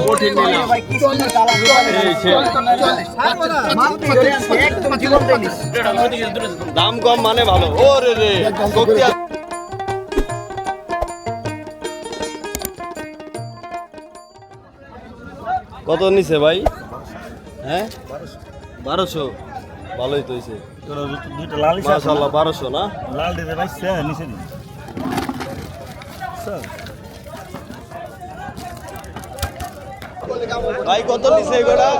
কঠিন। দাম কম মানে ভালো। ও রে রে কত নিছে ভাই? হ্যাঁ? বারোশো। ভালোই তো বারোশো না? লাল দিতে পাইছে নিচে দিন ভাই কত নিছে এগুলা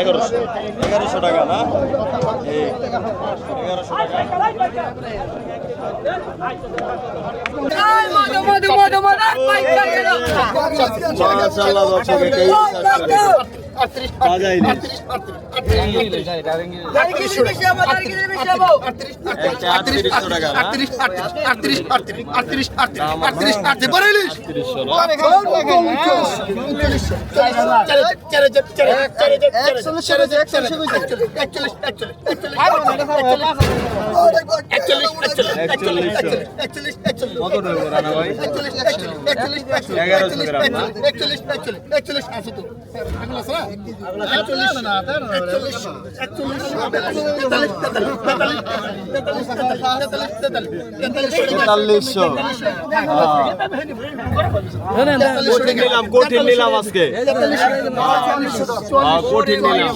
এগারোশো এগারোশো টাকা না এগারোশো টাকা মাশাল্লাহ দর্শক এটাই বাজাই নেই একটা আটত্রিশশো টাকা না আটত্রিশশো না একচল্লিশশো কত টাকা তেতাল্লিশশো কঠিন নিলাম কঠিন নিলাম আজকে কঠিন নিলাম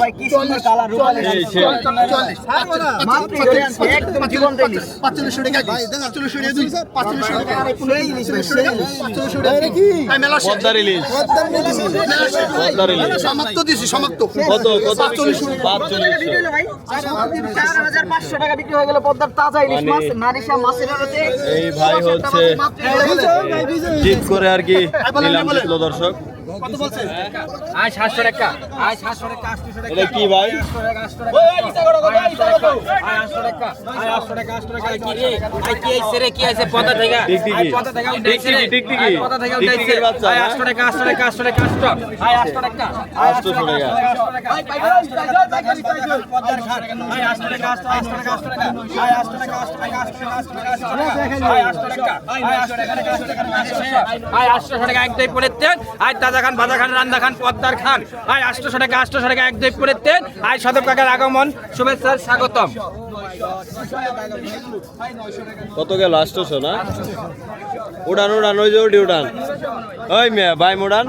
এই সে। পদ্মার ইলিশ পদ্মার ইলিশ কত কত পাঁচচল্লিশশো টাকা। বিক্রি হয়ে গেল পদ্মার তাজা ইলিশ মাছ মানে- নারিশা মাছের এই ভাই হচ্ছে জিত করে আর কি নিলাম আয় সাতশো টাকা আয় সাতশো টাকা আটশো টাকা এটা কি ভাই টিকটিকি টিকটিকি টিকটিকি টিকটিকির বাচ্চা না আটশোশো টাকা আয় তাজা খান ভাজা খান রান্দা খান, পদ্মার খান। আয় আটশোশো টাকা আটশোশো টাকা, এক দুই করে তেল। আয় সদব কাকার আগমন। শুভেচ্ছা, স্বাগতম। কত গেল? আটশোশো না? উড়ান উড়ান, ওই যে ওটি উড়ান। ওই মেয়ে, ভাই উড়ান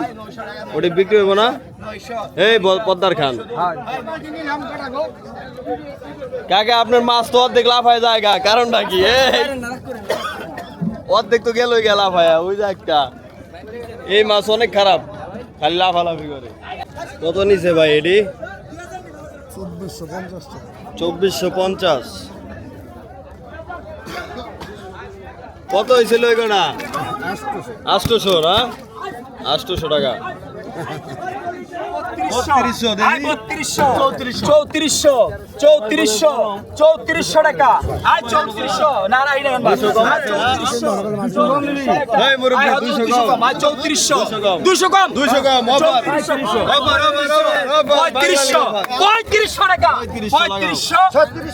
ওটি বিক্রি হইব না? এই পদ্মার খান। কাকা, আপনার মাছ তো অর্ধেক লাভ হয়ে যায় কারণটা কি? অর্ধেক তো গেলই গেল লাভ হয় ওই যে একটা। এই মাছ অনেক খারাপ। খালি লাফালাফি করে। কত নিছে ভাই এটি চব্বিশশো পঞ্চাশ। কত হয়েছিল এগুলা? আষ্টশো না? আষ্টশো টাকা। বত্রিশশো। চৌত্রিশশো। চৌত্রিশশো চৌত্রিশশো টাকা। আয় চৌত্রিশশো নারায়ণ। চৌত্রিশশো দুইশো কম। দুশো কম। পঁয়ত্রিশশো পঁয়ত্রিশশো টাকা। পঁয়ত্রিশশো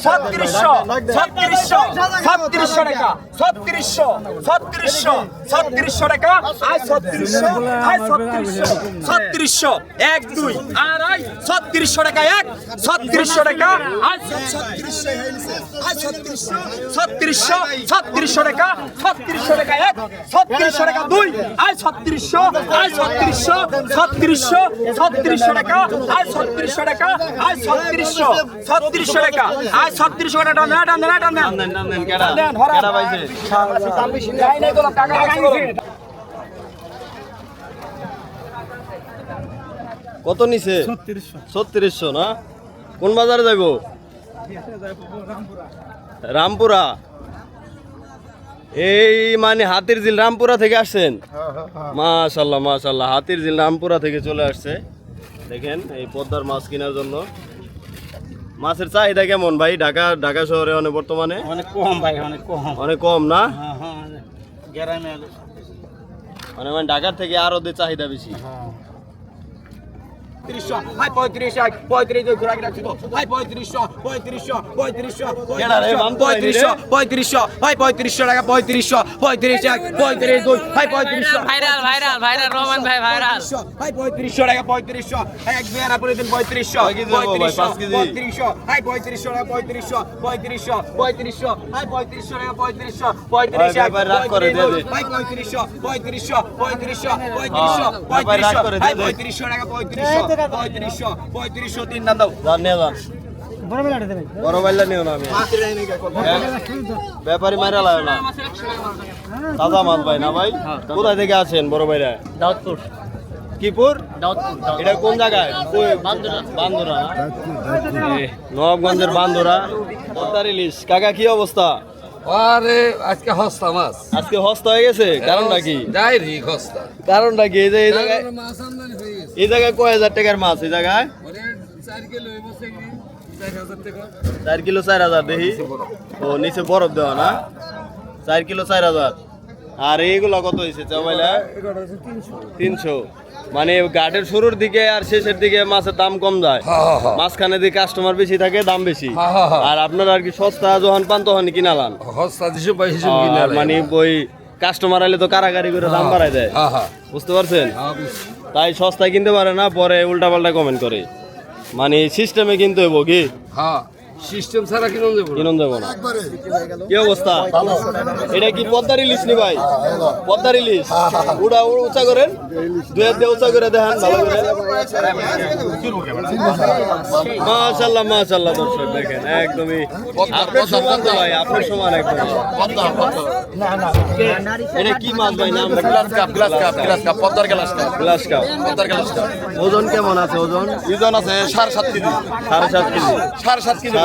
ছত্রিশশো ছত্রিশশো ছত্রিশশো টাকা। ছত্রিশশো ছত্রিশশো ছত্রিশশো টাকা। আয় ছত্রিশশো আয় ছত্রিশশো ছত্রিশশো। এক দুই আড়াই ছত্রিশশো টাকা এক। ছত্রিশশো টাকা ছত্রিশশো আয় ছত্রিশশো ছত্রিশশো ছত্রিশশো টাকা ছত্রিশশো টাকা এক ছত্রিশশো টাকা দুই আয় ছত্রিশশো আয় ছত্রিশশো ছত্রিশশো ছত্রিশশো টাকা আয় ছত্রিশশো টাকা আয় ছত্রিশশো ছত্রিশশো টাকা আয় ছত্রিশশো টাকা টান টান টান টান টান দেন টান দেন কেডা কেডা পাইছে? গাই নাই কোনো টাকা গাইছে কত নিছে? ছত্রিশশো না? কোন বাজারে যাইব? রামপুরা। এই মানে হাতির ঝিল রামপুরা থেকে আসছেন? মাশাল্লাহ মাশাল্লাহ হাতির ঝিল রামপুরা থেকে চলে আসছে। দেখেন এই পদ্মার মাছ কেনার জন্য। মাছের চাহিদা কেমন ভাই? ঢাকা ঢাকা শহরে অনেক বর্তমানে? অনেক কম ভাই অনেক কম। অনেক কম না? হ্যাঁ হ্যাঁ মানে মানে ঢাকার থেকে আরও চাহিদা বেশি। হ্যাঁ ছত্রিশশো আই পঁয়ত্রিশ এক পঁয়ত্রিশ দুই ঘোরা গিরা ছিল আই পঁয়ত্রিশশো পঁয়ত্রিশশো পঁয়ত্রিশশো? পঁয়ত্রিশশো পঁয়ত্রিশশো আই পঁয়ত্রিশশো টাকা পঁয়ত্রিশশো পঁয়ত্রিশ এক পঁয়ত্রিশ দুই আই পঁয়ত্রিশশো ভাইরাল ভাইরাল ভাইরাল ভাই ভাইরাল ভাই পঁয়ত্রিশশো টাকা পঁয়ত্রিশশো এক দুই আনা দিন পঁয়ত্রিশশো কয় কেজি ভাই? পঁয়ত্রিশশো হাই পঁয়ত্রিশশো টাকা পঁয়ত্রিশশো পঁয়ত্রিশশো পঁয়ত্রিশশো হাই পঁয়ত্রিশশো টাকা পঁয়ত্রিশশো পঁয়ত্রিশ ভাই, ভাই। পঁয়ত্রিশশো পঁয়ত্রিশশো পঁয়ত্রিশশো পঁয়ত্রিশশো ভাই, ভাই, রাগ পঁয়ত্রিশশো দিয়ে দে। পঁয়ত্রিশশো টাকা পঁয়ত্রিশশো পঁয়ত্রিশশো পঁয়ত্রিশশো তিন দাম দাও। যান নিয়ে যান বড় বাইলা নিও না আমি। হ্যাঁ? ব্যাপারী মারা লাগে না। তাজা মাছ ভাই না ভাই। কোথায় থেকে আছেন বড় ভাইরা দাউদপুর। কিপুর? এটা কোন জায়গায়? বান্দরা। নবাবগঞ্জের বান্দরা। কাকা কি অবস্থা? আরে আজকে হস্তা মাছ। আজকে হস্ত হয়ে গেছে? কারণটা কি ডাইরেক্ট হস্তা। কারণটা কি এই যে এই জায়গায় মাছ আমদানি হয়ে গেছে। এই জায়গায় কয় হাজার টাকার মাছ? এই জায়গায়? চার কিলো বসে কি চার হাজার চার কিলো চার হাজার দেখি। ও নিচে বরফ দেওয়া না? চার কিলো চার হাজার। আর এইগুলো কত হয়েছে চাওয়াইলা তিনশো। মানে ঘাটের শুরুর দিকে আর শেষের দিকে মাছের দাম কম যায়। মাঝখানে দিকে কাস্টমার বেশি থাকে দাম বেশি। আর আপনার আর কি সস্তা যখন পান তখন কিনালান মানে ওই কাস্টমার আইলে তো কারাগারি করে দাম বাড়ায় দেয়। বুঝতে পারছেন? তাই সস্তায় কিনতে পারে না পরে উল্টা পাল্টা কমেন্ট করে। মানে সিস্টেমে কিনতে হইব কি? হ্যাঁ সিস্টেম ছাড়া কিনুন যাব না। কিনুন দেবো না। কি অবস্থা? এটা কি পদ্মার ইলিশ নি ভাই? পদ্মার ইলিশ উড়া উড়া উঁচা করেন। দুই হাত দিয়ে উঁচা করে দেখান ভালো করে। মাশাল্লাহ মাশাল্লাহ দর্শক দেখেন একদমই আপনার সমান তো ভাই আপনার সমান একদম এটা কি মাছ ভাই নাম grass carp grass carp grass carp পদ্মার গ্লাস কাপ। Grass carp. পদ্মার গ্লাস কাপ। ওজন কেমন আছে ওজন? ওজন আছে সাড়ে সাত কেজি। সাড়ে সাত কেজি। সাড়ে সাত কেজি।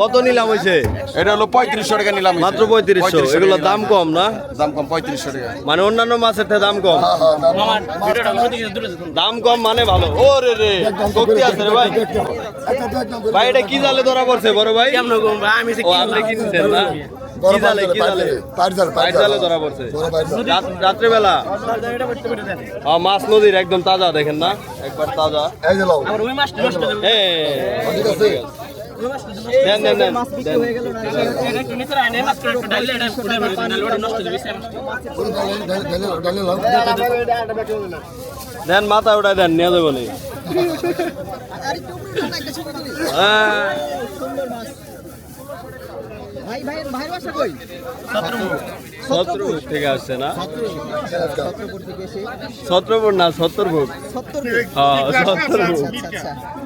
কত নিলাম হয়েছে এটা হলো পঁয়ত্রিশশো টাকা নিলাম মাত্র পঁয়ত্রিশশো এগুলো দাম কম না? দাম কম পঁয়ত্রিশশো টাকা। মানে অন্যান্য মাছের থেকে দাম কম। দাম কম। মানে ভালো। ও রে রে শক্তি আছে রে ভাই। ভাই এটা কি জালে ধরা পড়ছে বড় ভাই? আমি কিনছেন না? রাত্রেবেলা? হ্যাঁ মাছ নদীর একদম তাজা দেখেন না? একবার তাজা। ওই মাছটা নষ্ট হয়ে যাবে। এ দেন দেন দেন দেন। এটা একটু নিচে রাখেন, এই মাছটা একটু ডাইলে এটা ফুটে বেরোবে, নাহলে ওটা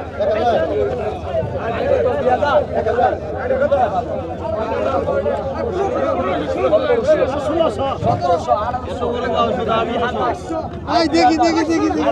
মাথা দেখি দেখি নিয়ে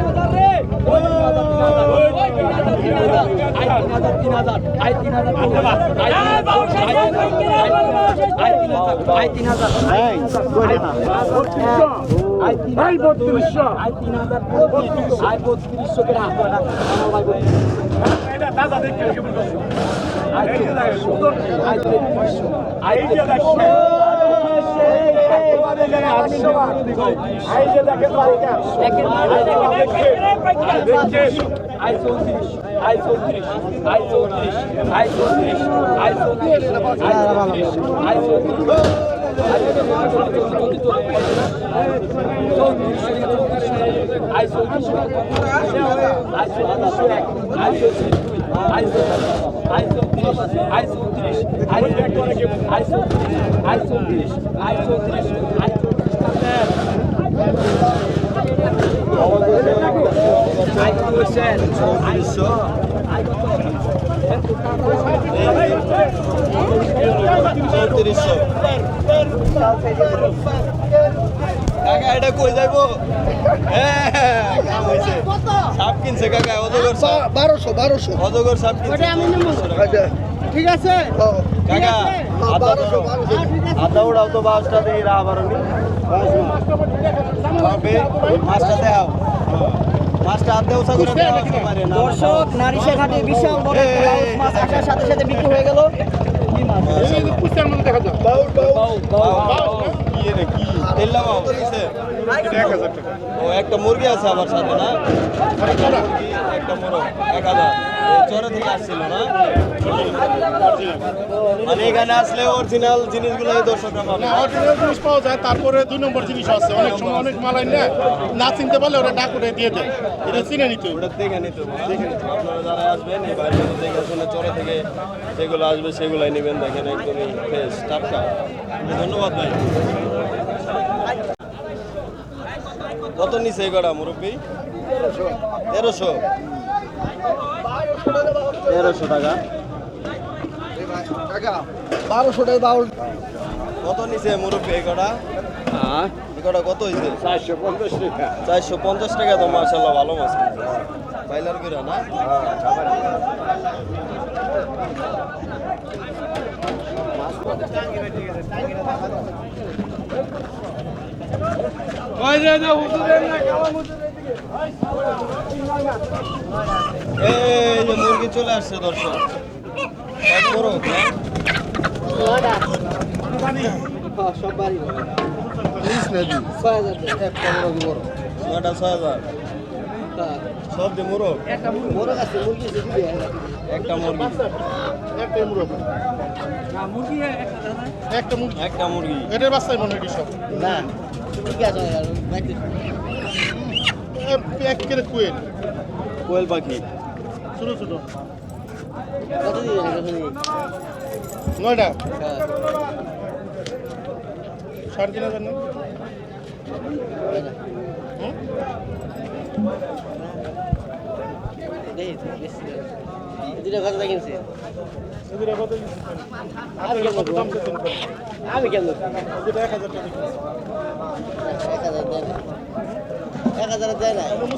ভাইয়ের বাসা কই ছত্রভোগ থেকে আসছে না ছত্রপুর থেকে এসে ছত্রভোগ না ছত্রভোগ সত্তর হ্যাঁ ছত্রভোগ আচ্ছা আচ্ছা জানাবাজের পাশাপাশি আর কি ওই যে আরও মাছ আছে। মাশাআল্লাহ আইসো চৌত্রিশশো কাকা এটা কই যাইবো? হ্যাঁ, কাম হইছে। সাপ কিনছে কাকা অজগর বারোশো বারোশো। অজগর সাপ কিনছে। ঠিক আছে? কাকা আদা উড়াও। তো বাসটা দেই রা বারনি মাছটা দেও দর্শক নারিশা ঘাটে বিশাল বড় একটা মাছ। আসার সাথে সাথে বিক্রি হয়ে গেল। একটা মুরগি আছে আমার সাথে না? একটা মুরগ এক হাজার। চরে থেকে আসছিল না? মানে এখানে আসলে অরিজিনাল জিনিসগুলো এই দর্শকরা পাবে। অরিজিনাল জিনিস পাওয়া যায় তারপরে দুই নম্বর জিনিস আছে। অনেক সময় অনেক মালাই না না চিনতে পারলে ওরা ডাক উঠে দিয়ে দেয়। এটা চিনে নিতে হবে। ওটা দেখে নিতে হবে আপনারা যারা আসবেন এই বাইরে দেখে শুনে চরে থেকে যেগুলো আসবে সেগুলাই নেবেন। দেখেন একদমই ফ্রেশ টাটকা ধন্যবাদ ভাই। কত নিচে কটা মুরব্বী? তেরোশো? তেরোশো টাকা। বারোশো টাকা বাউল। কত নিচে মুরব্বী এই কটা? এই কটা কত হয়েছে চারশো পঞ্চাশ টাকা। চারশো পঞ্চাশ টাকা তো মার্শাল্লাহ ভালো মাছ। বাইলার করে না? এই যে মুরগি চলে আসছে দর্শক এক মোরগ, হ্যাঁ? সব বাড়ি ছয় হাজার টাকা। নয়টা ছয় হাজার। সব যে মোরগ বড় আছে মুরগি আছে দুটো। একটা মুরগি মুরগ একটা মুরগি একটা মুরগি এটার বাচ্চাই মনে হয় সব না ঠিক আছে এক কুয়েল কোয়েল পাখি। ছোট ছোট। নয়টা। সাড়ে তিন হাজার না আমি কেন এক হাজার টাকা কিনছে। এক হাজার দেয় না না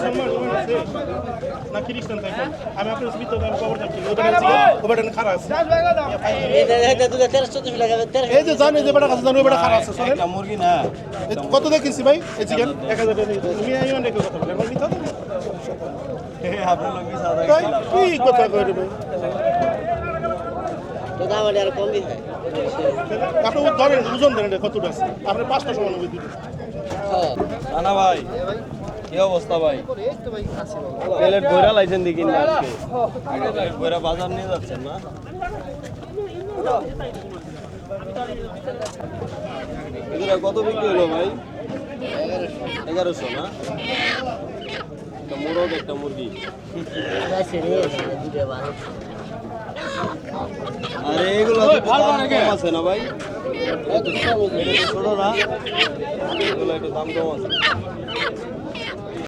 না না কত কিনছি ভাই এই চিকেন এক হাজার কি কথা তো দাম আর কম হয় আপনি ধরেন ওজন এটা কতটা আছে? আপনি পাঁচটা সমান হবে হ্যাঁ। ভাই। কি অবস্থা ভাই? প্লেট বইরা লাইছেন দেখি না আজকে। বইরা বাজার নিয়ে যাচ্ছেন না? এগুলা কত বিক্রি হলো ভাই? এগারোশো না? একটা মোরগ একটা মুরগি। আরে এগুলো আছে না ভাই? ছোট না? এগুলো একটু দাম কম আছে।